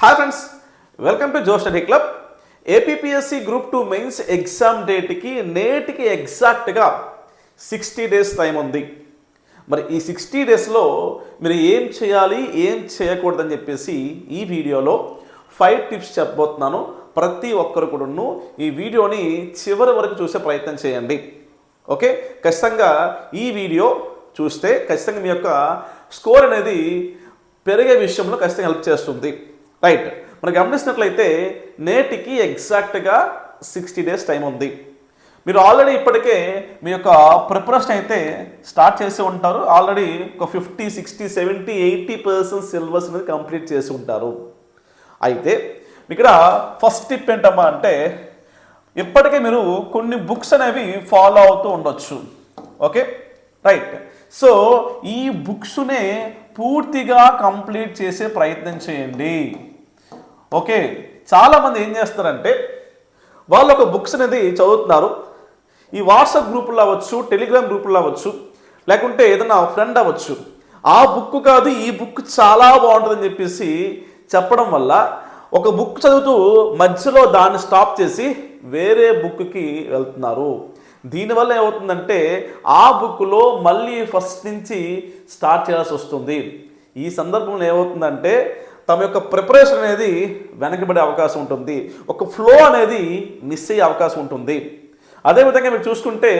Hi friends welcome to Jo study club APSC group two mains exam డేట్కి నేటికి ఎగ్జాక్ట్గా sixty days time ఉంది మరి ఈ సిక్స్టీ డేస్లో మీరు ఏం చేయాలి ఏం చేయకూడదని చెప్పేసి ఈ వీడియోలో ఫైవ్ టిప్స్ చెప్పబోతున్నాను ప్రతి ఒక్కరు కూడాను ఈ వీడియోని చివరి వరకు చూసే ప్రయత్నం చేయండి ఓకే ఖచ్చితంగా ఈ వీడియో చూస్తే ఖచ్చితంగా మీ యొక్క స్కోర్ అనేది పెరిగే విషయంలో ఖచ్చితంగా హెల్ప్ చేస్తుంది రైట్ మనం గమనించినట్లయితే నేటికి ఎగ్జాక్ట్గా సిక్స్టీ డేస్ టైం ఉంది. మీరు ఆల్రెడీ ఇప్పటికే మీ యొక్క ప్రిపరేషన్ అయితే స్టార్ట్ చేసి ఉంటారు. ఆల్రెడీ ఒక fifty sixty seventy eighty percent syllabus అనేది కంప్లీట్ చేసి ఉంటారు. అయితే ఇక్కడ ఫస్ట్ టిప్ ఏంటమ్మా అంటే ఇప్పటికే మీరు కొన్ని బుక్స్ అనేవి ఫాలో అవుతూ ఉండొచ్చు. ఓకే రైట్ సో ఈ బుక్స్నే పూర్తిగా కంప్లీట్ చేసే ప్రయత్నం చేయండి. ఓకే చాలామంది ఏం చేస్తారంటే వాళ్ళు ఒక బుక్స్ అనేది చదువుతున్నారు. ఈ వాట్సాప్ గ్రూపుల్లో అవ్వచ్చు టెలిగ్రామ్ గ్రూపుల్లో అవ్వచ్చు లేకుంటే ఏదైనా ఫ్రెండ్ అవ్వచ్చు. ఆ బుక్ కాదు ఈ బుక్ చాలా బాగుంటుందని చెప్పేసి చెప్పడం వల్ల ఒక బుక్ చదువుతూ మధ్యలో దాన్ని స్టాప్ చేసి వేరే బుక్కి వెళ్తున్నారు. దీనివల్ల ఏమవుతుందంటే ఆ బుక్లో మళ్ళీ ఫస్ట్ నుంచి స్టార్ట్ చేయాల్సి వస్తుంది. ఈ సందర్భంలో ఏమవుతుందంటే తమ యొక్క ప్రిపరేషన్ అనేది వెనకబడే అవకాశం ఉంటుంది. ఒక ఫ్లో అనేది మిస్ అయ్యే అవకాశం ఉంటుంది. అదేవిధంగా మీరు చూసుకుంటే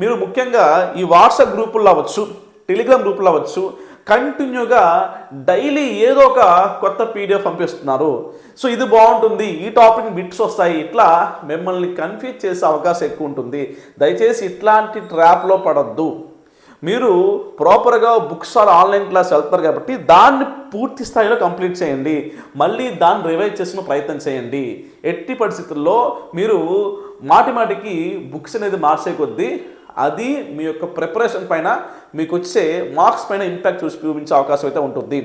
మీరు ముఖ్యంగా ఈ వాట్సాప్ గ్రూపుల్లో అవ్వచ్చు టెలిగ్రామ్ గ్రూపుల్లో అవ్వచ్చు కంటిన్యూగా డైలీ ఏదో ఒక కొత్త పీడిఎఫ్ పంపిస్తున్నారు. సో ఇది బాగుంటుంది. ఈ టాపిక్ బిట్స్ వస్తాయి. ఇట్లా మిమ్మల్ని కన్ఫ్యూజ్ చేసే అవకాశం ఎక్కువ ఉంటుంది. దయచేసి ఇట్లాంటి ట్రాప్లో పడద్దు. మీరు ప్రాపర్గా బుక్స్ ఆర్ ఆన్లైన్ క్లాస్ వెళ్తున్నారు కాబట్టి దాన్ని పూర్తి స్థాయిలో కంప్లీట్ చేయండి. మళ్ళీ దాన్ని రివైజ్ చేసిన ప్రయత్నం చేయండి. ఎట్టి పరిస్థితుల్లో మీరు మాటి మాటికి బుక్స్ అనేది మార్చే కొద్దీ అది మీ యొక్క ప్రిపరేషన్ పైన మీకు వచ్చే మార్క్స్ పైన ఇంపాక్ట్ చూసి చూపించే అవకాశం అయితే ఉంటుంది.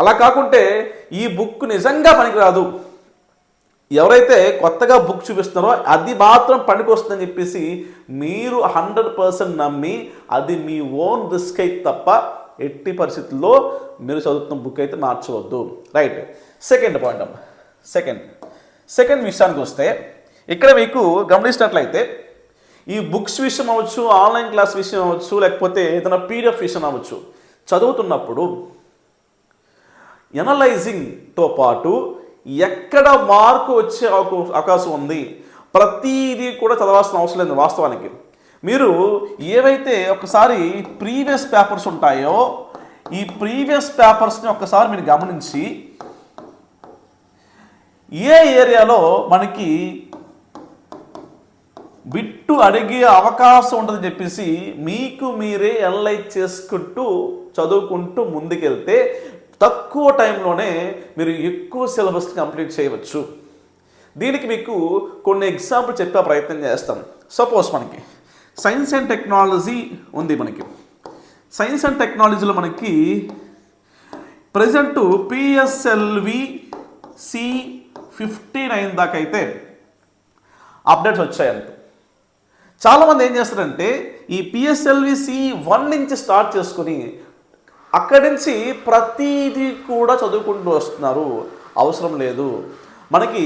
అలా కాకుంటే ఈ బుక్ నిజంగా పనికిరాదు. ఎవరైతే కొత్తగా బుక్ చూపిస్తున్నారో అది మాత్రం పనికొస్తుందని చెప్పేసి మీరు హండ్రెడ్ పర్సెంట్ నమ్మి అది మీ ఓన్ రిస్క్ అయితే తప్ప ఎట్టి పరిస్థితుల్లో మీరు చదువుతున్న బుక్ అయితే మార్చవద్దు. రైట్ సెకండ్ పాయింట్ అమ్మ. సెకండ్ సెకండ్ విషయానికి వస్తే ఇక్కడ మీకు గమనించినట్లయితే ఈ బుక్స్ విషయం అవ్వచ్చు ఆన్లైన్ క్లాస్ విషయం అవ్వచ్చు లేకపోతే ఏదైనా పీడిఎఫ్ విషయం అవ్వచ్చు. చదువుతున్నప్పుడు ఎనలైజింగ్తో పాటు ఎక్కడ మార్కు వచ్చే అవకాశం ఉంది ప్రతిదీ కూడా చదవాల్సిన అవసరం లేదు వాస్తవానికి. మీరు ఏవైతే ఒకసారి ప్రీవియస్ పేపర్స్ ఉంటాయో ఈ ప్రీవియస్ పేపర్స్ని ఒక్కసారి మీరు గమనించి ఏ ఏరియాలో మనకి బిట్టు అడిగే అవకాశం ఉంటుందని చెప్పేసి మీకు మీరే అనలైజ్ చేసుకుంటూ చదువుకుంటూ ముందుకెళ్తే తక్కువ టైంలోనే మీరు ఎక్కువ సిలబస్ కంప్లీట్ చేయవచ్చు. దీనికి మీకు కొన్ని ఎగ్జాంపుల్ చెప్పే ప్రయత్నం చేస్తాం. సపోజ్ మనకి సైన్స్ అండ్ టెక్నాలజీ ఉంది మనకి. సైన్స్ అండ్ టెక్నాలజీలో మనకి present PSLV C fifty nine దాకా అయితే అప్డేట్స్ వచ్చాయంట. చాలామంది ఏం చేస్తారంటే ఈ పిఎస్ఎల్వి సి వన్ నుంచి స్టార్ట్ చేసుకుని అక్కడి నుంచి ప్రతీది కూడా చదువుకుంటూ వస్తున్నారు. అవసరం లేదు. మనకి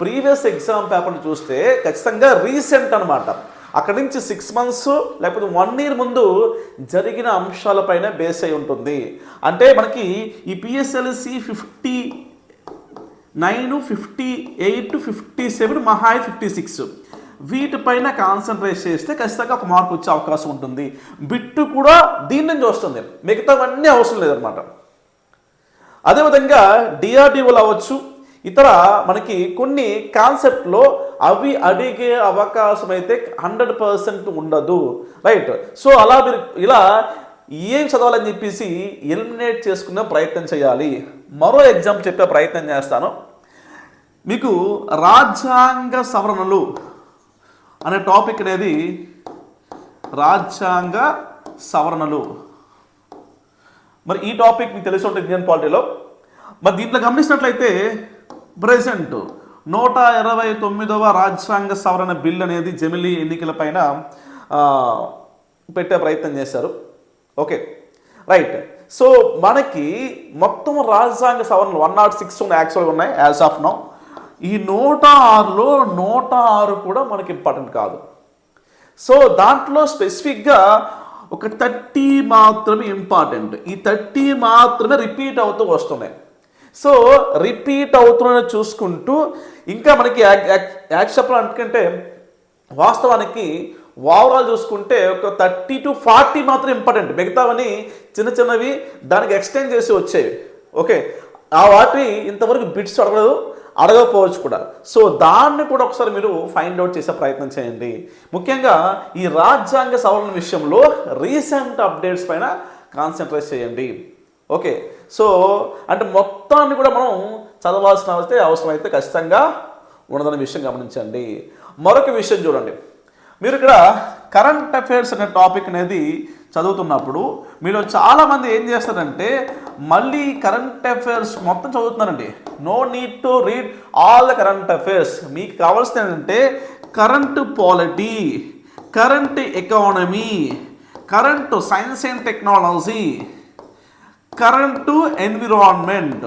ప్రీవియస్ ఎగ్జామ్ పేపర్ని చూస్తే ఖచ్చితంగా రీసెంట్ అనమాట అక్కడి నుంచి సిక్స్ మంత్స్ లేకపోతే వన్ ఇయర్ ముందు జరిగిన అంశాలపైన బేస్ అయి ఉంటుంది. అంటే మనకి ఈ PSLV fifty nine fifty eight fifty seven మహాయ్ fifty six వీటిపైన కాన్సన్ట్రేట్ చేస్తే ఖచ్చితంగా ఒక మార్క్ వచ్చే అవకాశం ఉంటుంది. బిట్టు కూడా దీని నుంచి వస్తుంది. మిగతావన్నీ అవసరం లేదనమాట అదేవిధంగా డిఆర్డిఓలు అవ్వచ్చు. ఇతర మనకి కొన్ని కాన్సెప్ట్లో అవి అడిగే అవకాశం అయితే హండ్రెడ్ పర్సెంట్ ఉండదు. రైట్ సో అలా మీరు ఇలా ఏం చదవాలని చెప్పేసి ఎలిమినేట్ చేసుకునే ప్రయత్నం చేయాలి. మరో ఎగ్జామ్ చెప్పే ప్రయత్నం చేస్తాను. మీకు రాజ్యాంగ సవరణలు అనే టాపిక్ అనేది రాజ్యాంగ సవరణలు. మరి ఈ టాపిక్ మీకు తెలిసి ఉంటుంది ఇండియన్ పాలిటీలో. మరి దీంట్లో గమనించినట్లయితే ప్రెసెంట్ నూట ఇరవై తొమ్మిదవ రాజ్యాంగ సవరణ బిల్ అనేది జమిలీ ఎన్నికల పైన పెట్టే ప్రయత్నం చేశారు. ఓకే. రైట్. సో మనకి మొత్తం రాజ్యాంగ సవరణలు వన్ నాట్ సిక్స్ ఉన్నాయి యాక్చువల్గా ఉన్నాయి యాజ్ ఆఫ్ నౌ. ఈ నూట ఆరులో నూట ఆరు కూడా మనకి ఇంపార్టెంట్ కాదు. సో దాంట్లో స్పెసిఫిక్గా ఒక థర్టీ మాత్రమే ఇంపార్టెంట్ ఈ థర్టీ మాత్రమే రిపీట్ అవుతూ వస్తున్నాయి. సో రిపీట్ అవుతున్న చూసుకుంటూ ఇంకా మనకి యాక్సెప్ట్ అనుకుంటే వాస్తవానికి ఓవరాల్ చూసుకుంటే ఒక థర్టీ టు ఫార్టీ మాత్రం ఇంపార్టెంట్ మిగతావని చిన్న చిన్నవి దానికి ఎక్స్టెండ్ చేసి వచ్చేవి ఓకే ఆ వాటి ఇంతవరకు బిట్స్ అడగలేదు. అడగకపోవచ్చు కూడా. సో దాన్ని కూడా ఒకసారి మీరు ఫైండ్ అవుట్ చేసే ప్రయత్నం చేయండి. ముఖ్యంగా ఈ రాజ్యాంగ సవరణ విషయంలో రీసెంట్ అప్డేట్స్ పైన కాన్సన్ట్రేట్ చేయండి. ఓకే. సో అంటే మొత్తాన్ని కూడా మనం చదవాల్సిన అయితే అవసరం ఖచ్చితంగా ఉండదనే విషయం గమనించండి. మరొక విషయం చూడండి. మీరు ఇక్కడ కరెంట్ అఫైర్స్ అనే టాపిక్ అనేది చదువుతున్నప్పుడు మీలో చాలామంది ఏం చేస్తారంటే మళ్ళీ కరెంట్ అఫైర్స్ మొత్తం చదువుతున్నారండి. No need to read all the current affairs మీకు కావాల్సింది ఏంటంటే current polity current economy current science and technology current environment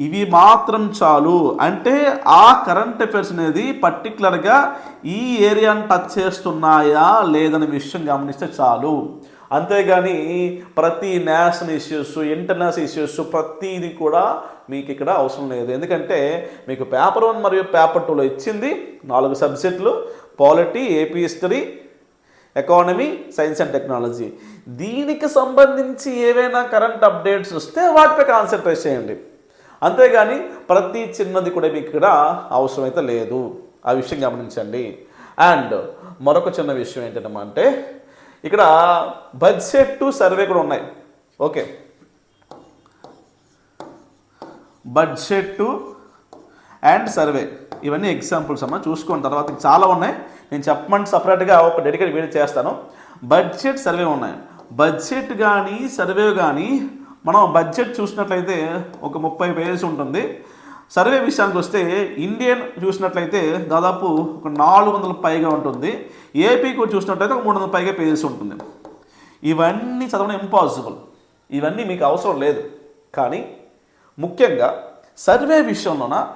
ఇవి మాత్రం చాలు. అంటే ఆ కరెంట్ అఫైర్స్ అనేది పర్టికులర్గా ఈ ఏరియాని టచ్ చేస్తున్నాయా లేదనే విషయం గమనిస్తే చాలు. అంతేగాని ప్రతి నేషనల్ ఇష్యూస్ ఇంటర్నేషనల్ ఇష్యూస్ ప్రతిది కూడా మీకు ఇక్కడ అవసరం లేదు. ఎందుకంటే మీకు పేపర్ వన్ మరియు పేపర్ టూలో ఇచ్చింది నాలుగు సబ్జెక్టులు polity AP history economy science and technology దీనికి సంబంధించి ఏవైనా కరెంట్ అప్డేట్స్ వస్తే వాటిపై కాన్సన్ట్రేట్ చేయండి. అంతేగాని ప్రతి చిన్నది కూడా మీకు ఇక్కడ అవసరమైతే లేదు. ఆ విషయం గమనించండి. అండ్ మరొక చిన్న విషయం ఏంటంటే ఇక్కడ బడ్జెట్ సర్వే కూడా ఉన్నాయి. ఓకే బడ్జెట్ అండ్ సర్వే ఇవన్నీ ఎగ్జాంపుల్స్ అమ్మ చూసుకోండి. తర్వాత చాలా ఉన్నాయి. నేను చెప్పమంటే సపరేట్గా ఒక డెడికేట్ వీడియో చేస్తాను. బడ్జెట్ సర్వే ఉన్నాయి. బడ్జెట్ కానీ సర్వే కానీ మనం బడ్జెట్ చూసినట్లయితే ఒక ముప్పై పేజెస్ ఉంటుంది. సర్వే విషయానికి వస్తే ఇండియన్ చూసినట్లయితే దాదాపు ఒక నాలుగు వందల పైగా ఉంటుంది. ఏపీకి చూసినట్లయితే ఒక మూడు వందల పైగా పేజెస్ ఉంటుంది. ఇవన్నీ చదవడం ఇంపాసిబుల్ ఇవన్నీ మీకు అవసరం లేదు. కానీ ముఖ్యంగా సర్వే విషయంలోన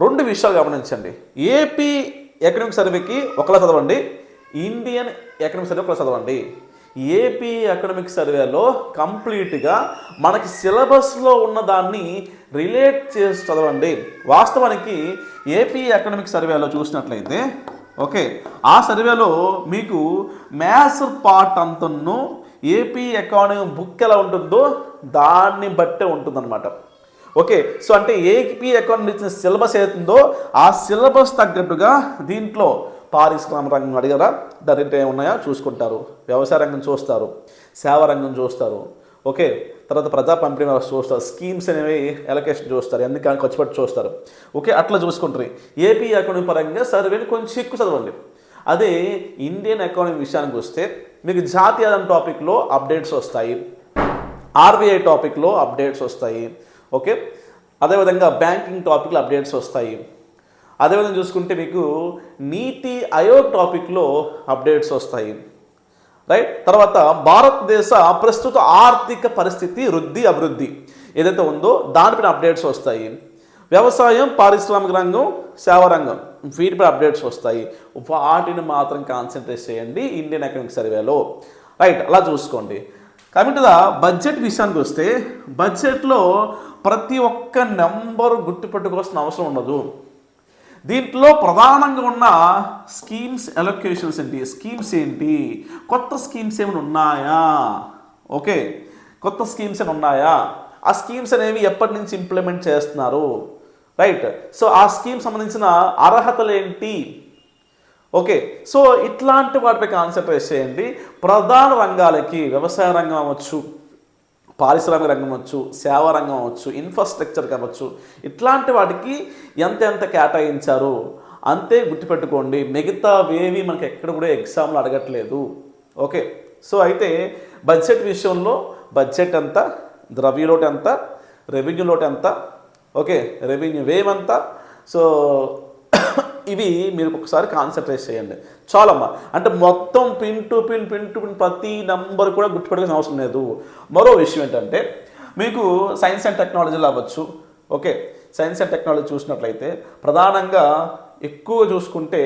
రెండు విషయాలు గమనించండి. ఏపీ ఎకనామిక్ సర్వేకి ఒకలా చదవండి. ఇండియన్ ఎకనామిక్ సర్వే ఒకలా చదవండి. ఏపీ అకాడమిక్ సర్వేలో కంప్లీట్గా మనకి సిలబస్లో ఉన్న దాన్ని రిలేట్ చేసి చదవండి. వాస్తవానికి ఏపీ అకాడమిక్ సర్వేలో చూసినట్లయితే ఓకే ఆ సర్వేలో మీకు మ్యాథ్స్ పార్ట్ అంతను ఏపీ ఎకానమీ బుక్ ఎలా ఉంటుందో దాన్ని బట్టే ఉంటుందన్నమాట. ఓకే సో అంటే ఏపీ ఎకానమీ ఇచ్చిన సిలబస్ ఏదైతుందో ఆ సిలబస్ తగ్గట్టుగా దీంట్లో పారిశ్రామిక రంగం అడిగారా? దాంట్లో ఉన్నాయా? చూసుకుంటారు. వ్యవసాయ రంగం చూస్తారు. సేవా రంగం చూస్తారు. ఓకే. తర్వాత ప్రజా పంపిణీ వ్యవస్థ చూస్తారు. స్కీమ్స్ అనేవి ఎలకేషన్ చూస్తారు. ఎన్ని ఖర్చు పెట్టి చూస్తారు. ఓకే. అట్లా చూసుకుంటారు. ఏపీ ఎకానమీ పరంగా సర్వేని కొంచెం ఎక్కువ చదవండి. అదే ఇండియన్ ఎకానమీ విషయానికి వస్తే మీకు జాతీయ టాపిక్లో అప్డేట్స్ వస్తాయి. ఆర్బీఐ టాపిక్లో అప్డేట్స్ వస్తాయి. ఓకే. అదేవిధంగా బ్యాంకింగ్ టాపిక్లో అప్డేట్స్ వస్తాయి. అదేవిధంగా చూసుకుంటే మీకు నీతి ఆయోగ్ టాపిక్లో అప్డేట్స్ వస్తాయి. రైట్? తర్వాత భారతదేశ ప్రస్తుత ఆర్థిక పరిస్థితి వృద్ధి అభివృద్ధి ఏదైతే ఉందో దానిపైన అప్డేట్స్ వస్తాయి. వ్యవసాయం పారిశ్రామిక రంగం సేవా రంగం వీటిపై అప్డేట్స్ వస్తాయి. వాటిని మాత్రం కాన్సన్ట్రేట్ చేయండి ఇండియన్ ఎకనామిక్ సర్వేలో. రైట్? అలా చూసుకోండి. కాబట్టి బడ్జెట్ విషయానికి వస్తే బడ్జెట్లో ప్రతి ఒక్క నెంబరు గుర్తుపెట్టుకోవాల్సిన అవసరం ఉండదు. దీంట్లో ప్రధానంగా ఉన్న స్కీమ్స్ ఎలొకేషన్స్ ఏంటి? స్కీమ్స్ ఏంటి? కొత్త స్కీమ్స్ ఏమైనా ఉన్నాయా? ఓకే. కొత్త స్కీమ్స్ ఏమైనా ఉన్నాయా? ఆ స్కీమ్స్ అనేవి ఎప్పటి నుంచి ఇంప్లిమెంట్ చేస్తున్నారు? రైట్. సో ఆ స్కీమ్ సంబంధించిన అర్హతలు ఏంటి? ఓకే. సో ఇట్లాంటి వాటిపై కాన్సన్ట్రేట్ చేయండి. ప్రధాన రంగాలకి వ్యవసాయ రంగం అవ్వచ్చు పారిశ్రామిక రంగం అవ్వచ్చు సేవా రంగం అవ్వచ్చు ఇన్ఫ్రాస్ట్రక్చర్ కావచ్చు ఇట్లాంటి వాటికి ఎంత ఎంత కేటాయించారు అంతే గుర్తుపెట్టుకోండి. మిగతావేవి మనకి ఎక్కడ కూడా ఎగ్జామ్లు అడగట్లేదు. ఓకే. సో అయితే బడ్జెట్ విషయంలో బడ్జెట్ ఎంత ద్రవ్య లోటు ఎంత రెవెన్యూ లోటు ఎంత ఓకే రెవెన్యూ వేవ్ ఎంత సో ఇవి మీరు ఒకసారి కాన్సన్ట్రేట్ చేయండి. చాలమ్మా. అంటే మొత్తం pin to pin pin to pin ప్రతి నంబర్ కూడా గుర్తుపెట్టుకునే అవసరం లేదు. మరో విషయం ఏంటంటే మీకు సైన్స్ అండ్ టెక్నాలజీలో అవ్వచ్చు. ఓకే సైన్స్ అండ్ టెక్నాలజీ చూసినట్లయితే ప్రధానంగా ఎక్కువ చూసుకుంటే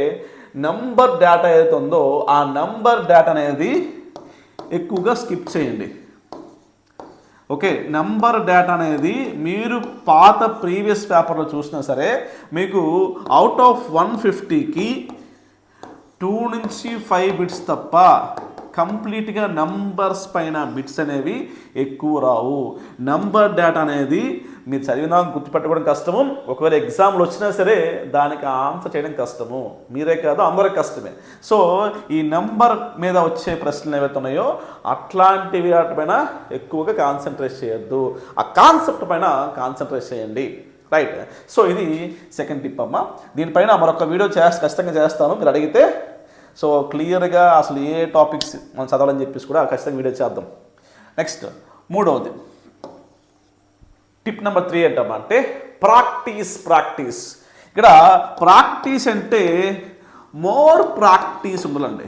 నంబర్ డేటా ఏదైతే ఉందో ఆ నంబర్ డేటా అనేది ఎక్కువగా స్కిప్ చేయండి. ఓకే నెంబర్ డేటా అనేది మీరు పాత ప్రీవియస్ పేపర్లో చూసినా సరే మీకు అవుట్ ఆఫ్ వన్ ఫిఫ్టీకి టూ నుంచి ఫైవ్ బిట్స్ తప్ప కంప్లీట్గా నంబర్స్ పైన బిట్స్ అనేవి ఎక్కువ రావు. నంబర్ డేటా అనేది మీరు చదివినా గుర్తుపెట్టుకోవడం కష్టము. ఒకవేళ ఎగ్జామ్లు వచ్చినా సరే దానికి ఆన్సర్ చేయడం కష్టము. మీరే కాదు అందరికి కష్టమే. సో ఈ నంబర్ మీద వచ్చే ప్రశ్నలు ఏవైతే ఉన్నాయో అట్లాంటివి వాటిపైన ఎక్కువగా కాన్సన్ట్రేట్ చేయొద్దు. ఆ కాన్సెప్ట్ పైన కాన్సన్ట్రేట్ చేయండి. రైట్? సో ఇది సెకండ్ టిప్ అమ్మ. దీనిపైన మరొక వీడియో చేస్తా ఖచ్చితంగా చేస్తాను. మీరు అడిగితే సో క్లియర్గా అసలు ఏ టాపిక్స్ మనం చదవాలని చెప్పేసి కూడా ఖచ్చితంగా వీడియో చేద్దాం. నెక్స్ట్ మూడవది. టిప్ నెంబర్ త్రీ ఏంటమ్మా అంటే ప్రాక్టీస్ ప్రాక్టీస్. ఇక్కడ ప్రాక్టీస్ అంటే మోర్ ప్రాక్టీస్ ఉండాలండి.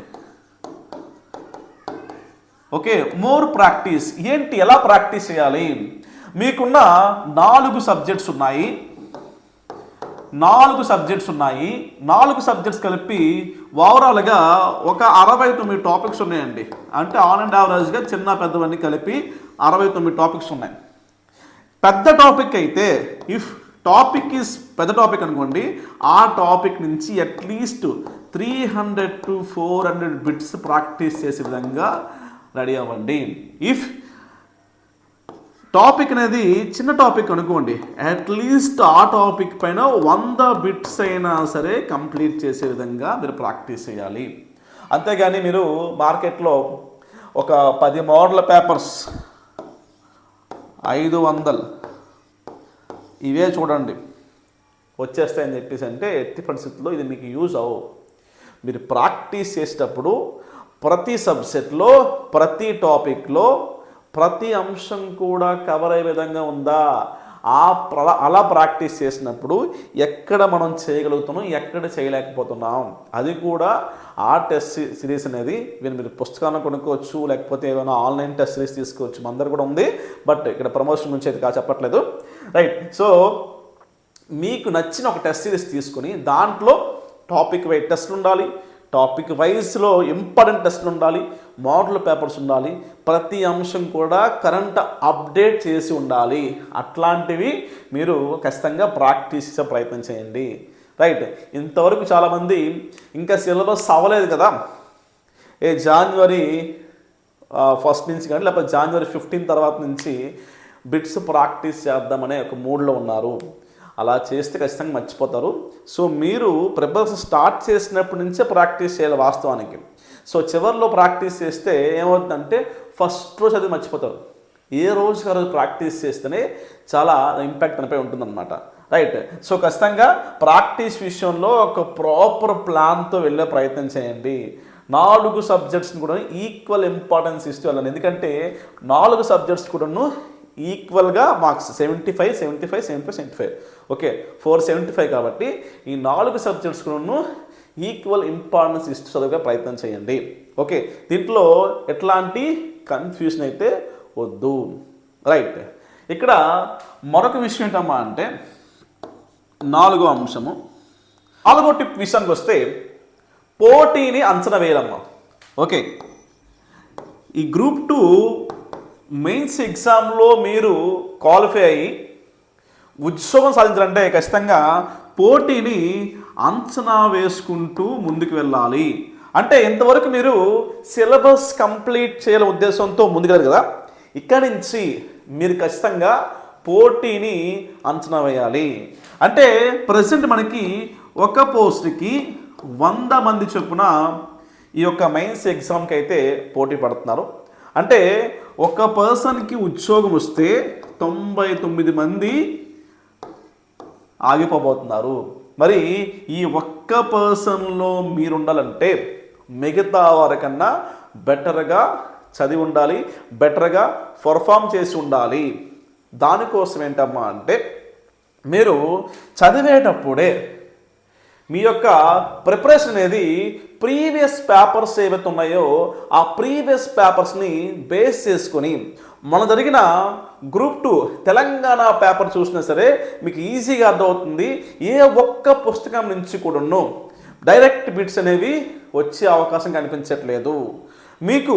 Okay more practice. ఏంటి ఎలా ప్రాక్టీస్ చేయాలి? మీకున్న నాలుగు సబ్జెక్ట్స్ ఉన్నాయి. నాలుగు సబ్జెక్ట్స్ ఉన్నాయి. నాలుగు సబ్జెక్ట్స్ కలిపి ఓవరాల్గా ఒక అరవై తొమ్మిది టాపిక్స్ ఉన్నాయండి. అంటే ఆన్ అండ్ యావరేజ్గా చిన్న పెద్దవన్నీ కలిపి అరవై తొమ్మిది టాపిక్స్ ఉన్నాయి. పెద్ద టాపిక్ అయితే ఇఫ్ టాపిక్ ఈస్ పెద్ద టాపిక్ అనుకోండి ఆ టాపిక్ నుంచి at least three hundred to four hundred bits practice చేసే విధంగా రెడీ అవ్వండి. ఇఫ్ టాపిక్ అనేది చిన్న టాపిక్ అనుకోండి. అట్లీస్ట్ ఆ టాపిక్ పైన వంద బిట్స్ అయినా సరే కంప్లీట్ చేసే విధంగా మీరు ప్రాక్టీస్ చేయాలి. అంతేగాని మీరు మార్కెట్లో ఒక పది మోడల్ పేపర్స్ ఐదు వందలు ఇవే చూడండి. వచ్చేస్తాయని చెప్పేసి అంటే ఎట్టి పరిస్థితుల్లో ఇది మీకు యూజ్ అవ్వవు. మీరు ప్రాక్టీస్ చేసేటప్పుడు ప్రతి సబ్జెక్ట్లో ప్రతి టాపిక్లో ప్రతి అంశం కూడా కవర్ అయ్యే విధంగా ఉందా? ఆ ప్ర- అలా ప్రాక్టీస్ చేసినప్పుడు ఎక్కడ మనం చేయగలుగుతున్నాం ఎక్కడ చేయలేకపోతున్నాం? అది కూడా ఆ టెస్ట్ సిరీస్ అనేది మీరు మీరు పుస్తకాలను కొనుక్కోవచ్చు లేకపోతే ఏమైనా ఆన్లైన్ టెస్ట్ సిరీస్ తీసుకోవచ్చు. మన కూడా ఉంది బట్ ఇక్కడ ప్రమోషన్ గురించి అయితే కా చెప్పట్లేదు. రైట్ సో మీకు నచ్చిన ఒక టెస్ట్ సిరీస్ తీసుకొని దాంట్లో టాపిక్ వైజ్ టెస్ట్లు ఉండాలి. టాపిక్ వైజ్లో ఇంపార్టెంట్ టెస్ట్లు ఉండాలి. మోడల్ పేపర్స్ ఉండాలి. ప్రతి అంశం కూడా కరెంట్ అప్డేట్ చేసి ఉండాలి. అట్లాంటివి మీరు ఖచ్చితంగా ప్రాక్టీస్ చేసే ప్రయత్నం చేయండి. రైట్. ఇంతవరకు చాలామంది ఇంకా సిలబస్ అవ్వలేదు కదా. ఏ జాన్వరి ఫస్ట్ నుంచి కానీ లేకపోతే జనవరి ఫిఫ్టీన్ తర్వాత నుంచి బిట్స్ ప్రాక్టీస్ చేద్దామనే ఒక మూడ్లో ఉన్నారు. అలా చేస్తే ఖచ్చితంగా మర్చిపోతారు. సో మీరు ప్రిపరేషన్ స్టార్ట్ చేసినప్పటి నుంచే ప్రాక్టీస్ చేయాలి వాస్తవానికి. సో చివరిలో ప్రాక్టీస్ చేస్తే ఏమవుతుందంటే ఫస్ట్ రోజు అది మర్చిపోతారు. ఏ రోజుకి ఆ రోజు ప్రాక్టీస్ చేస్తేనే చాలా ఇంపాక్ట్ అనిపై ఉంటుందన్నమాట. రైట్? సో ఖచ్చితంగా ప్రాక్టీస్ విషయంలో ఒక ప్రాపర్ ప్లాన్తో వెళ్ళే ప్రయత్నం చేయండి. నాలుగు సబ్జెక్ట్స్ని కూడా ఈక్వల్ ఇంపార్టెన్స్ ఇస్తూ వెళ్ళాలి. ఎందుకంటే నాలుగు సబ్జెక్ట్స్ కూడాను ఈక్వల్గా marks seventy five seventy five seventy five seventy five. Okay? Four seventy five కాబట్టి ఈ నాలుగు సబ్జెక్ట్స్ కూడాను ఈక్వల్ ఇంపార్టెన్స్ ఇస్తూ చదివే ప్రయత్నం చేయండి. ఓకే దీంట్లో ఎట్లాంటి కన్ఫ్యూషన్ అయితే వద్దు. రైట్ ఇక్కడ మరొక విషయం ఏంటమ్మా అంటే నాలుగో అంశము. నాలుగో టిప్ విషయానికి వస్తే పోటీని అంచనా వేయాలమ్మా ఓకే ఈ గ్రూప్ టూ మెయిన్స్ ఎగ్జామ్లో మీరు క్వాలిఫై అయ్యి ఉద్యోగం సాధించాలంటే ఖచ్చితంగా పోటీని అంచనా వేసుకుంటూ ముందుకు వెళ్ళాలి. అంటే ఇంతవరకు మీరు సిలబస్ కంప్లీట్ చేయాల ఉద్దేశంతో ముందుకెళ్ళారు కదా? ఇక్కడి నుంచి మీరు ఖచ్చితంగా పోటీని అంచనా వేయాలి. అంటే ప్రజెంట్ మనకి ఒక పోస్ట్కి వంద మంది చొప్పున ఈ యొక్క మెయిన్స్ ఎగ్జామ్కి అయితే పోటీ పడుతున్నారు. అంటే ఒక పర్సన్కి ఉద్యోగం వస్తే తొంభై తొమ్మిది మంది ఆగిపోబోతున్నారు. మరి ఈ ఒక్క పర్సన్లో మీరు ఉండాలంటే మిగతా వారికన్నా బెటర్గా చదివి ఉండాలి బెటర్గా పర్ఫామ్ చేసి ఉండాలి. దానికోసం ఏంటమ్మా అంటే మీరు చదివేటప్పుడే మీ యొక్క ప్రిపరేషన్ అనేది ప్రీవియస్ పేపర్స్ ఏవైతే ఉన్నాయో ఆ ప్రీవియస్ పేపర్స్ని బేస్ చేసుకొని మన జరిగిన గ్రూప్ టూ తెలంగాణ పేపర్ చూసినా సరే మీకు ఈజీగా అర్థమవుతుంది. ఏ ఒక్క పుస్తకం నుంచి కూడాను డైరెక్ట్ బిట్స్ అనేవి వచ్చే అవకాశం కనిపించట్లేదు. మీకు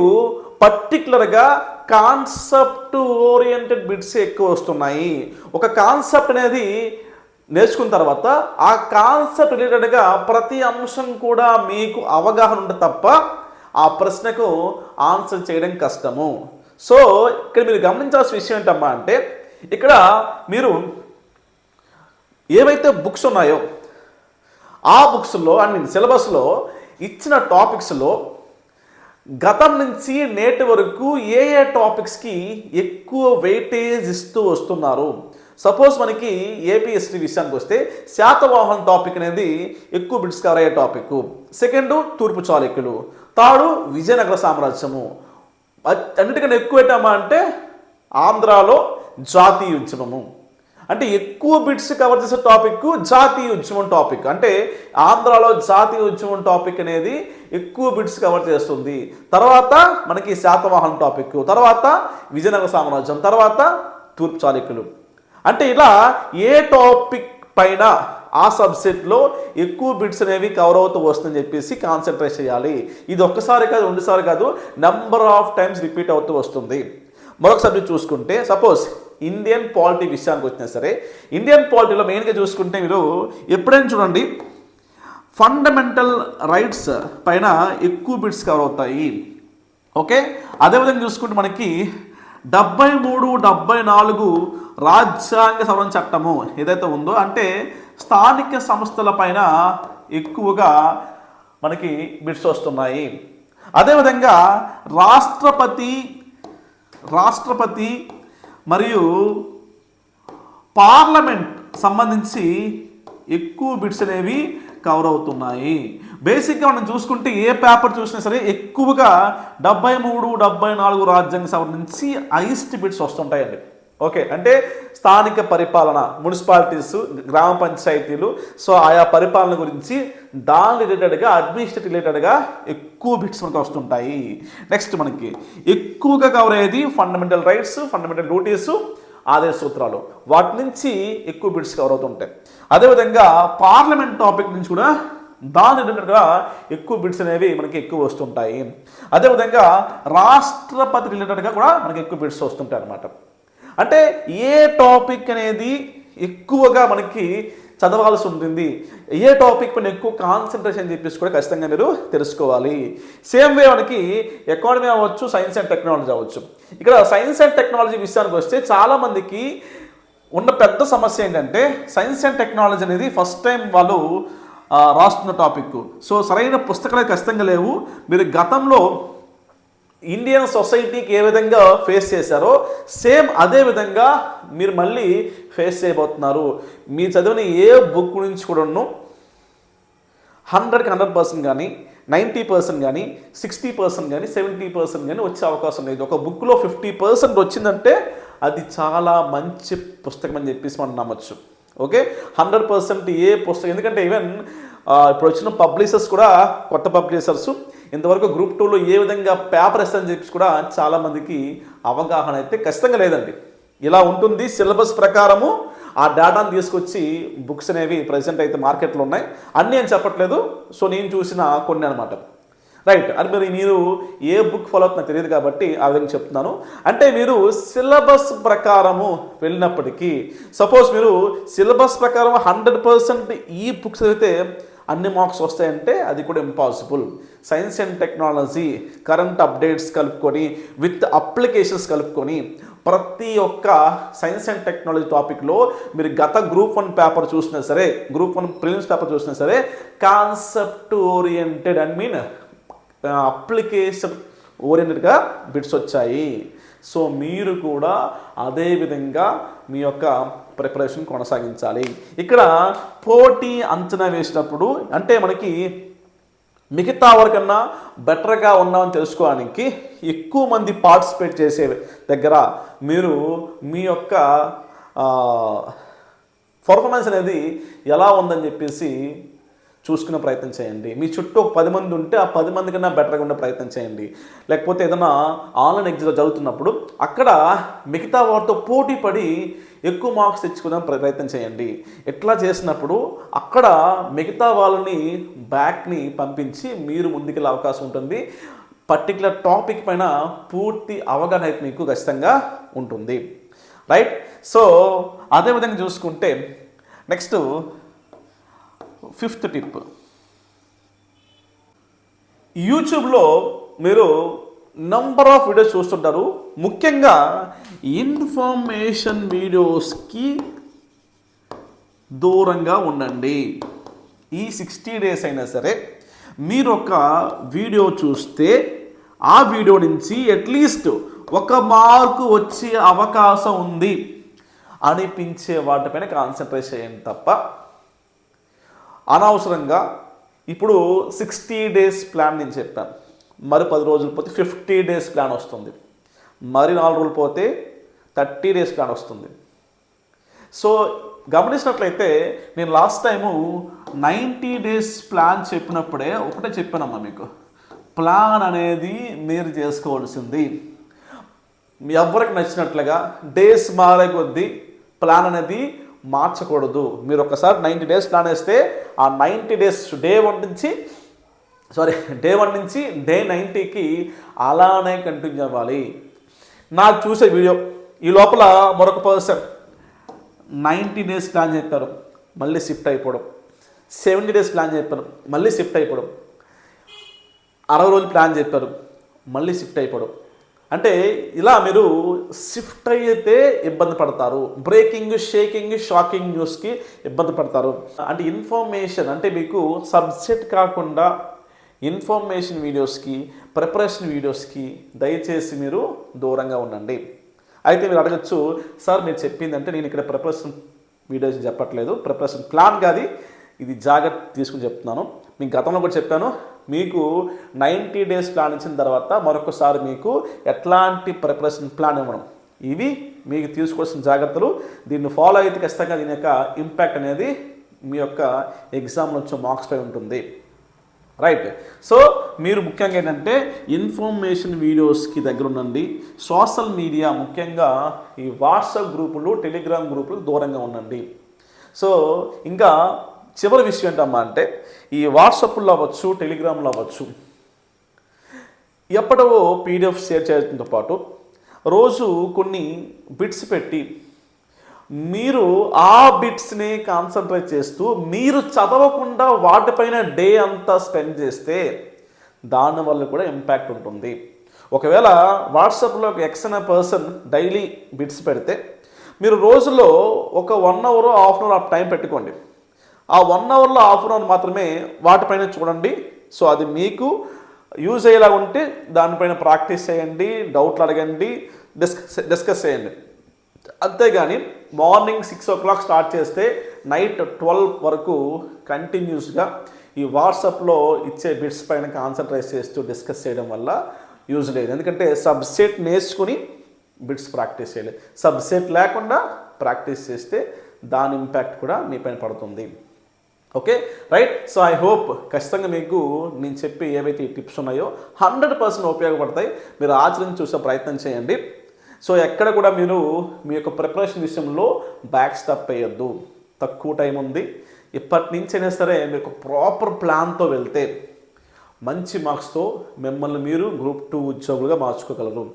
పర్టికులర్గా కాన్సెప్ట్ ఓరియంటెడ్ బిట్స్ ఎక్కువ వస్తున్నాయి. ఒక కాన్సెప్ట్ అనేది నేర్చుకున్న తర్వాత ఆ కాన్సెప్ట్ రిలేటెడ్గా ప్రతి అంశం కూడా మీకు అవగాహన ఉంటే తప్ప ఆ ప్రశ్నకు ఆన్సర్ చేయడం కష్టము. సో ఇక్కడ మీరు గమనించాల్సిన విషయం ఏంటమ్మా అంటే ఇక్కడ మీరు ఏవైతే బుక్స్ ఉన్నాయో ఆ బుక్స్లో అండ్ సిలబస్లో ఇచ్చిన టాపిక్స్లో గతం నుంచి నేటి వరకు ఏ ఏ టాపిక్స్కి ఎక్కువ వెయిటేజ్ ఇస్తూ వస్తున్నారు. సపోజ్ మనకి ఏపీఎస్టీ విషయానికి వస్తే శాతవాహన్ టాపిక్ అనేది ఎక్కువ బిట్స్ కవర్ అయ్యే టాపిక్. సెకండ్ తూర్పు చాళుక్యులు. థర్డ్ విజయనగర సామ్రాజ్యము. అన్నిటికన్నా ఎక్కువ ఏంటమ్మా అంటే ఆంధ్రాలో జాతీయ ఉద్యమము అంటే ఎక్కువ బిట్స్ కవర్ చేసే టాపిక్ జాతీయ ఉద్యమం టాపిక్ అంటే ఆంధ్రాలో జాతీయ ఉద్యమం టాపిక్ అనేది ఎక్కువ బిట్స్ కవర్ చేస్తుంది. తర్వాత మనకి శాతవాహన టాపిక్ తర్వాత విజయనగర సామ్రాజ్యం తర్వాత తూర్పు చాళుక్యులు. అంటే ఇలా ఏ టాపిక్ పైన ఆ సబ్జెక్ట్లో ఎక్కువ బిట్స్ అనేవి కవర్ అవుతూ వస్తుందని చెప్పేసి కాన్సన్ట్రేట్ చేయాలి. ఇది ఒక్కసారి కాదు రెండుసారి కాదు నెంబర్ ఆఫ్ టైమ్స్ రిపీట్ అవుతూ వస్తుంది. మరొక సబ్జెక్ట్ చూసుకుంటే సపోజ్ ఇండియన్ పాలిటీ విషయానికి వచ్చినా సరే ఇండియన్ పాలిటీలో మెయిన్గా చూసుకుంటే మీరు ఎప్పుడైనా చూడండి ఫండమెంటల్ రైట్స్ పైన ఎక్కువ బిట్స్ కవర్ అవుతాయి. ఓకే? అదేవిధంగా చూసుకుంటే మనకి డెబ్బై మూడు డెబ్బై నాలుగు రాజ్యాంగ సవరణ చట్టము ఏదైతే ఉందో అంటే స్థానిక సంస్థల పైన ఎక్కువగా మనకి బిట్స్ వస్తున్నాయి. అదేవిధంగా రాష్ట్రపతి రాష్ట్రపతి మరియు పార్లమెంట్ సంబంధించి ఎక్కువ బిట్స్ అనేవి కవర్ అవుతున్నాయి. బేసిక్గా మనం చూసుకుంటే ఏ పేపర్ చూసినా సరే ఎక్కువగా డెబ్బై మూడు డెబ్బై నాలుగు రాజ్యాంగ సవరణ నుంచి హైయెస్ట్ బిట్స్ వస్తుంటాయండి. ఓకే అంటే స్థానిక పరిపాలన మున్సిపాలిటీస్ గ్రామ పంచాయతీలు సో ఆయా పరిపాలన గురించి దాని రిలేటెడ్గా అడ్మినిస్ట్రేటివ్ రిలేటెడ్గా ఎక్కువ బిట్స్ మనకు వస్తుంటాయి. నెక్స్ట్ మనకి ఎక్కువగా కవర్ అయ్యేది ఫండమెంటల్ రైట్స్ ఫండమెంటల్ డ్యూటీస్ ఆదేశ సూత్రాలు. వాటి నుంచి ఎక్కువ బిట్స్ కవర్ అవుతుంటాయి. అదేవిధంగా పార్లమెంట్ టాపిక్ నుంచి కూడా దాని రిలేటెడ్గా ఎక్కువ బిట్స్ అనేవి మనకి ఎక్కువ వస్తుంటాయి. అదేవిధంగా రాష్ట్రపతి రిలేటెడ్గా కూడా మనకి ఎక్కువ బిట్స్ వస్తుంటాయి అన్నమాట. అంటే ఏ టాపిక్ అనేది ఎక్కువగా మనకి చదవాల్సి ఉంటుంది? ఏ టాపిక్ పైన ఎక్కువ కాన్సన్ట్రేషన్ చెప్పేసి కూడా ఖచ్చితంగా మీరు తెలుసుకోవాలి. సేమ్ వే మనకి ఎకానమీ అవ్వచ్చు సైన్స్ అండ్ టెక్నాలజీ అవ్వచ్చు. ఇక్కడ సైన్స్ అండ్ టెక్నాలజీ విషయానికి వస్తే చాలామందికి ఉన్న పెద్ద సమస్య ఏంటంటే సైన్స్ అండ్ టెక్నాలజీ అనేది ఫస్ట్ టైం వాళ్ళు రాస్తున్న టాపిక్ సో సరైన పుస్తకాలు ఖచ్చితంగా లేవు. మీరు గతంలో ఇండియన్ సొసైటీకి ఏ విధంగా ఫేస్ చేశారో సేమ్ అదే విధంగా మీరు మళ్ళీ ఫేస్ చేయబోతున్నారు. మీరు చదివిన ఏ బుక్ నుంచి కూడాను హండ్రెడ్కి హండ్రెడ్ పర్సెంట్ కానీ నైంటీ పర్సెంట్ కానీ సిక్స్టీ పర్సెంట్ కానీ సెవెంటీ పర్సెంట్ కానీ వచ్చే అవకాశం లేదు. ఒక బుక్లో ఫిఫ్టీ పర్సెంట్ వచ్చిందంటే అది చాలా మంచి పుస్తకం అని చెప్పేసి మనం నమ్మచ్చు. ఓకే? హండ్రెడ్ పర్సెంట్ ఏ పుస్తకం ఎందుకంటే ఈవెన్ ఇప్పుడు వచ్చిన పబ్లిషర్స్ కూడా కొత్త పబ్లిషర్స్ ఇంతవరకు గ్రూప్ టూలో ఏ విధంగా పేపర్ అని చెప్పి కూడా చాలామందికి అవగాహన అయితే ఖచ్చితంగా లేదండి. ఇలా ఉంటుంది సిలబస్ ప్రకారము ఆ డేటాను తీసుకొచ్చి బుక్స్ అనేవి ప్రజెంట్ అయితే మార్కెట్లో ఉన్నాయి. అన్నీ నేను చెప్పట్లేదు. సో నేను చూసిన కొన్ని అనమాట రైట్. అది మీరు మీరు ఏ బుక్ ఫాలో అవుతుందో తెలియదు కాబట్టి ఆ విధంగా చెప్తున్నాను. అంటే మీరు సిలబస్ ప్రకారము వెళ్ళినప్పటికీ సపోజ్ మీరు సిలబస్ ప్రకారం హండ్రెడ్ పర్సెంట్ ఈ బుక్స్ అయితే అన్ని మార్క్స్ వస్తాయంటే అది కూడా impossible science and technology current updates కలుపుకొని విత్ అప్లికేషన్స్ కలుపుకొని ప్రతి ఒక్క సైన్స్ అండ్ టెక్నాలజీ టాపిక్లో మీరు గత గ్రూప్ వన్ పేపర్ చూసినా సరే గ్రూప్ వన్ ప్రిలిమ్స్ పేపర్ చూసినా సరే concept oriented and mean application ఓరియంటెడ్గా bits వచ్చాయి. సో మీరు కూడా అదే విధంగా మీ యొక్క ప్రిపరేషన్ కొనసాగించాలి. ఇక్కడ పోటీ అంచనా వేసినప్పుడు అంటే మనకి మిగతా వరకన్నా బెటర్గా ఉన్నామని తెలుసుకోవడానికి ఎక్కువ మంది పార్టిసిపేట్ చేసే దగ్గర మీరు మీ యొక్క పర్ఫార్మెన్స్ అనేది ఎలా ఉందని చెప్పేసి చూసుకునే ప్రయత్నం చేయండి. మీ చుట్టూ పది మంది ఉంటే ఆ పది మంది కన్నా బెటర్గా ఉండే ప్రయత్నం చేయండి. లేకపోతే ఏదైనా ఆన్లైన్ ఎగ్జామ్ జరుగుతున్నప్పుడు అక్కడ మిగతా వారితో పోటీ పడి ఎక్కువ మార్క్స్ తెచ్చుకునే ప్రయత్నం చేయండి. ఎట్లా చేసినప్పుడు అక్కడ మిగతా వాళ్ళని బ్యాక్ని పంపించి మీరు ముందుకెళ్ళే అవకాశం ఉంటుంది. పర్టికులర్ టాపిక్ పైన పూర్తి అవగాహన అయితే మీకు ఖచ్చితంగా ఉంటుంది. రైట్ సో అదేవిధంగా చూసుకుంటే నెక్స్ట్ ఫిఫ్త్ టిప్ యూట్యూబ్లో మీరు నంబర్ ఆఫ్ వీడియోస్ చూస్తుంటారు. ముఖ్యంగా ఇన్ఫర్మేషన్ వీడియోస్కి దూరంగా ఉండండి. ఈ సిక్స్టీ డేస్ అయినా సరే మీరు ఒక వీడియో చూస్తే ఆ వీడియో నుంచి అట్లీస్ట్ ఒక మార్కు వచ్చే అవకాశం ఉంది అనిపించే వాటిపైన కాన్సన్ట్రేట్ చేయండి తప్ప అనవసరంగా ఇప్పుడు సిక్స్టీ డేస్ ప్లాన్ నేను చెప్పాను. మరి పది రోజులు పోతే ఫిఫ్టీ డేస్ ప్లాన్ వస్తుంది. మరి నాలుగు రోజులు పోతే థర్టీ డేస్ ప్లాన్ వస్తుంది. సో గమనించినట్లయితే నేను last time ninety days plan చెప్పినప్పుడే ఒకటే చెప్పానమ్మా మీకు. ప్లాన్ అనేది మీరు చేసుకోవాల్సింది. ఎవరికి నచ్చినట్లుగా డేస్ మారే కొద్దీ ప్లాన్ అనేది మార్చకూడదు. మీరు ఒకసారి నైంటీ డేస్ ప్లాన్ వేస్తే ఆ నైంటీ డేస్ డే వన్ నుంచి సారీ డే వన్ నుంచి డే నైంటీకి అలానే కంటిన్యూ అవ్వాలి. నాకు చూసే వీడియో. ఈ లోపల మరొక పర్సన్ నైంటీ డేస్ ప్లాన్ చెప్పారు మళ్ళీ షిఫ్ట్ అయిపోవడం. సెవెంటీ డేస్ ప్లాన్ చెప్పారు మళ్ళీ షిఫ్ట్ అయిపోవడం. అరవై రోజులు ప్లాన్ చెప్పారు మళ్ళీ షిఫ్ట్ అయిపోవడం. అంటే ఇలా మీరు షిఫ్ట్ అయితే ఇబ్బంది పడతారు. బ్రేకింగ్ షేకింగ్ షాకింగ్ న్యూస్కి ఇబ్బంది పడతారు. అంటే ఇన్ఫర్మేషన్ అంటే మీకు సబ్జెక్ట్ కాకుండా ఇన్ఫర్మేషన్ వీడియోస్కి ప్రిపరేషన్ వీడియోస్కి దయచేసి మీరు దూరంగా ఉండండి. అయితే మీరు అడగచ్చు సార్ మీరు చెప్పిందంటే నేను ఇక్కడ ప్రిపరేషన్ వీడియోస్ చెప్పట్లేదు. ప్రిపరేషన్ ప్లాన్ కాదు. ఇది జాగ్రత్త తీసుకుని చెప్తున్నాను. మీకు గతంలో కూడా చెప్పాను. మీకు నైంటీ డేస్ ప్లాన్ ఇచ్చిన తర్వాత మరొకసారి మీకు ఎట్లాంటి ప్రిపరేషన్ ప్లాన్ ఇవ్వడం. ఇవి మీకు తీసుకోవాల్సిన జాగ్రత్తలు. దీన్ని ఫాలో అయితే ఖచ్చితంగా దీని యొక్క ఇంపాక్ట్ అనేది మీ యొక్క ఎగ్జామ్లో వచ్చే మార్క్స్ పై ఉంటుంది. రైట్ సో మీరు ముఖ్యంగా ఏంటంటే ఇన్ఫర్మేషన్ వీడియోస్కి దగ్గర ఉండండి సోషల్ మీడియా ముఖ్యంగా ఈ వాట్సాప్ గ్రూపులు టెలిగ్రామ్ గ్రూపులు దూరంగా ఉండండి. సో ఇంకా చివరి విషయం ఏంటమ్మా అంటే ఈ వాట్సాప్లో అవ్వచ్చు టెలిగ్రామ్లో అవ్వచ్చు. ఎప్పటో పీడిఎఫ్ షేర్ చేయడంతో పాటు రోజు కొన్ని బిట్స్ పెట్టి మీరు ఆ బిట్స్ని కాన్సన్ట్రేట్ చేస్తూ మీరు చదవకుండా వాటిపైన డే అంతా స్పెండ్ చేస్తే దానివల్ల కూడా ఇంపాక్ట్ ఉంటుంది. ఒకవేళ వాట్సాప్లో ఒక ఎక్స్ అనే పర్సన్ డైలీ బిట్స్ పెడితే మీరు రోజులో ఒక one hour half an hour off time పెట్టుకోండి. ఆ వన్ అవర్లో హాఫ్ అన్ అవర్ మాత్రమే వాటిపైన చూడండి. సో అది మీకు యూజ్ అయ్యేలా ఉంటే దానిపైన ప్రాక్టీస్ చేయండి డౌట్లు అడగండి డిస్కస్ డిస్కస్ చేయండి. అంతేగాని morning six o'clock start చేస్తే నైట్ ట్వెల్వ్ వరకు కంటిన్యూస్గా ఈ వాట్సాప్లో ఇచ్చే బిట్స్ పైన కాన్సన్ట్రేట్ చేస్తూ డిస్కస్ చేయడం వల్ల యూజ్ లేదు. ఎందుకంటే సబ్సెట్ నేర్చుకుని బిట్స్ ప్రాక్టీస్ చేయలేదు సబ్సెట్ లేకుండా ప్రాక్టీస్ చేస్తే దాని ఇంపాక్ట్ కూడా మీ పైన పడుతుంది. Okay? Right? So I hope ఖచ్చితంగా మీకు నేను చెప్పి ఏవైతే ఈ టిప్స్ ఉన్నాయో హండ్రెడ్ పర్సెంట్ ఉపయోగపడతాయి. మీరు ఆచరించి చూసే ప్రయత్నం చేయండి. సో ఎక్కడ కూడా మీరు మీ యొక్క ప్రిపరేషన్ విషయంలో బ్యాక్ స్టెప్ వేయొద్దు. తక్కువ టైం ఉంది. ఇప్పటి నుంచైనా అయినా సరే మీ యొక్క ప్రాపర్ ప్లాన్తో వెళ్తే మంచి మార్క్స్తో మిమ్మల్ని మీరు గ్రూప్ టూ ఉద్యోగులుగా మార్చుకోగలరు.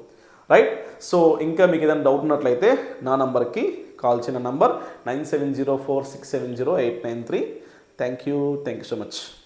రైట్ సో ఇంకా మీకు ఏదైనా డౌట్ ఉన్నట్లయితే నా నంబర్కి కాల్ చేసిన number nine seven zero four six seven zero eight nine three thank you thank you so much